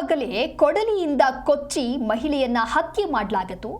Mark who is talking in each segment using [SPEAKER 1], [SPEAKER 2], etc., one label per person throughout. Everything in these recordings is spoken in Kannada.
[SPEAKER 1] ಹಗಲೇ ಕೊಡಲಿಯಿಂದ ಕೊಚ್ಚಿ ಮಹಿಳೆಯನ್ನ ಹತ್ಯೆ ಮಾಡಲಾಗಿತ್ತು.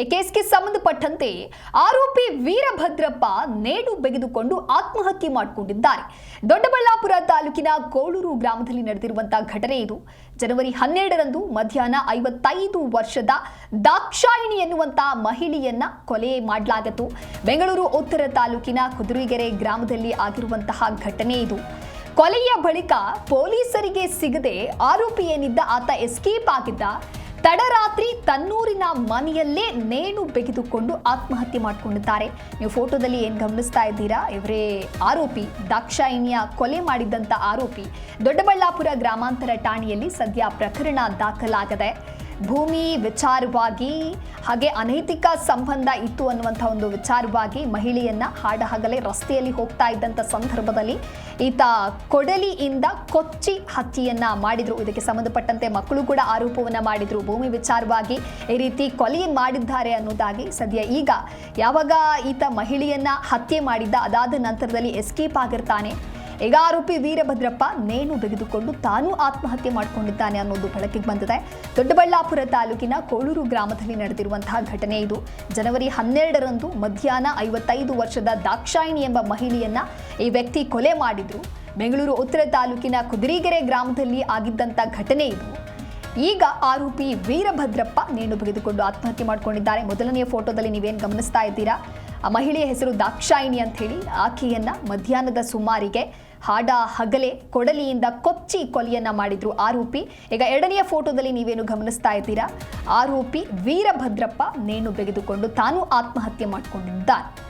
[SPEAKER 1] ಈ ಕೇಸ್ಗೆ ಸಂಬಂಧಪಟ್ಟಂತೆ ಆರೋಪಿ ವೀರಭದ್ರಪ್ಪ ನೇಣು ಬೆಗೆದುಕೊಂಡು ಆತ್ಮಹತ್ಯೆ ಮಾಡಿಕೊಂಡಿದ್ದಾರೆ. ದೊಡ್ಡಬಳ್ಳಾಪುರ ತಾಲೂಕಿನ ಕೋಳೂರು ಗ್ರಾಮದಲ್ಲಿ ನಡೆದಿರುವಂತಹ ಘಟನೆ ಇದು. ಜನವರಿ ಹನ್ನೆರಡರಂದು ಮಧ್ಯಾಹ್ನ ಐವತ್ತೈದು ವರ್ಷದ ದಾಕ್ಷಾಯಿಣಿ ಎನ್ನುವಂತಹ ಮಹಿಳೆಯನ್ನ ಕೊಲೆ ಮಾಡಲಾಗಿತ್ತು. ಬೆಂಗಳೂರು, ಉತ್ತರ ತಾಲೂಕಿನ ಕುದುರಿಗೆರೆ ಗ್ರಾಮದಲ್ಲಿ ಆಗಿರುವಂತಹ ಘಟನೆ ಇದು. ಕೊಲೆಯ ಬಳಿಕ ಪೊಲೀಸರಿಗೆ ಸಿಗದೆ ಆರೋಪಿ ಏನಿದ್ದ ಆತ ಎಸ್ಕೇಪ್ ಆಗಿದ್ದ. ತಡರಾತ್ರಿ ತನ್ನೂರಿನ ಮನೆಯಲ್ಲೇ ನೇಣು ಬೆಗೆದುಕೊಂಡು ಆತ್ಮಹತ್ಯೆ ಮಾಡಿಕೊಂಡಿದ್ದಾರೆ. ನೀವು ಫೋಟೋದಲ್ಲಿ ಏನು ಗಮನಿಸ್ತಾ ಇದ್ದೀರಾ? ಇವರೇ ಆರೋಪಿ, ದಾಕ್ಷಾಯಿಣಿಯ ಕೊಲೆ ಮಾಡಿದ್ದಂಥ ಆರೋಪಿ. ದೊಡ್ಡಬಳ್ಳಾಪುರ ಗ್ರಾಮಾಂತರ ಠಾಣೆಯಲ್ಲಿ ಸದ್ಯ ಪ್ರಕರಣ ದಾಖಲಾಗಿದೆ. ಭೂಮಿ ವಿಚಾರವಾಗಿ ಹಾಗೆ ಅನೈತಿಕ ಸಂಬಂಧ ಇತ್ತು ಅನ್ನುವಂಥ ಒಂದು ವಿಚಾರವಾಗಿ ಮಹಿಳೆಯನ್ನ ಹಾಡಹಗಲೇ ರಸ್ತೆಯಲ್ಲಿ ಹೋಗ್ತಾ ಇದ್ದಂಥ ಸಂದರ್ಭದಲ್ಲಿ ಈತ ಕೊಡಲಿಯಿಂದ ಕೊಚ್ಚಿ ಹತ್ಯೆಯನ್ನ ಮಾಡಿದ್ರು. ಇದಕ್ಕೆ ಸಂಬಂಧಪಟ್ಟಂತೆ ಮಕ್ಕಳು ಕೂಡ ಆರೋಪವನ್ನ ಮಾಡಿದ್ರು. ಭೂಮಿ ವಿಚಾರವಾಗಿ ಈ ರೀತಿ ಕೊಲೆ ಮಾಡಿದ್ದಾರೆ ಅನ್ನೋದಾಗಿ ಸದ್ಯ ಈಗ ಯಾವಾಗ ಈತ ಮಹಿಳೆಯನ್ನ ಹತ್ಯೆ ಮಾಡಿದ್ದ, ಅದಾದ ನಂತರದಲ್ಲಿ ಎಸ್ಕೇಪ್ ಆಗಿರ್ತಾನೆ. ಈಗ ಆರೋಪಿ ವೀರಭದ್ರಪ್ಪ ನೇಣು ಬೆಗೆದುಕೊಂಡು ತಾನೂ ಆತ್ಮಹತ್ಯೆ ಮಾಡಿಕೊಂಡಿದ್ದಾನೆ ಅನ್ನೋದು ಬೆಳಕಿಗೆ ಬಂದಿದೆ. ದೊಡ್ಡಬಳ್ಳಾಪುರ ತಾಲೂಕಿನ ಕೋಳೂರು ಗ್ರಾಮದಲ್ಲಿ ನಡೆದಿರುವಂತಹ ಘಟನೆ ಇದು. ಜನವರಿ ಹನ್ನೆರಡರಂದು ಮಧ್ಯಾಹ್ನ ಐವತ್ತೈದು ವರ್ಷದ ದಾಕ್ಷಾಯಿಣಿ ಎಂಬ ಮಹಿಳೆಯನ್ನ ಈ ವ್ಯಕ್ತಿ ಕೊಲೆ ಮಾಡಿದ್ರು. ಬೆಂಗಳೂರು ಉತ್ತರ ತಾಲೂಕಿನ ಕುದುರೆಗೆರೆ ಗ್ರಾಮದಲ್ಲಿ ಆಗಿದ್ದಂಥ ಘಟನೆ ಇದು. ಈಗ ಆರೋಪಿ ವೀರಭದ್ರಪ್ಪ ನೇಣು ಬಗೆದುಕೊಂಡು ಆತ್ಮಹತ್ಯೆ ಮಾಡಿಕೊಂಡಿದ್ದಾರೆ. ಮೊದಲನೆಯ ಫೋಟೋದಲ್ಲಿ ನೀವೇನು ಗಮನಿಸ್ತಾ ಇದ್ದೀರಾ? ಆ ಮಹಿಳೆಯ ಹೆಸರು ದಾಕ್ಷಾಯಿಣಿ ಅಂತ ಹೇಳಿ ಆಕೆಯನ್ನ ಮಧ್ಯಾಹ್ನದ ಸುಮಾರಿಗೆ ಹಾಡ ಹಗಲೆ ಕೊಡಲಿಯಿಂದ ಕೊಚ್ಚಿ ಕೊಲೆಯನ್ನ ಮಾಡಿದ್ರು ಆರೋಪಿ. ಈಗ ಎರಡನೆಯ ಫೋಟೋದಲ್ಲಿ ನೀವೇನು ಗಮನಿಸ್ತಾ ಇದ್ದೀರಾ? ಆರೋಪಿ ವೀರಭದ್ರಪ್ಪ ನೇಣು ಬೆಗೆದುಕೊಂಡು ತಾನು ಆತ್ಮಹತ್ಯೆ ಮಾಡಿಕೊಂಡಿದ್ದಾನೆ.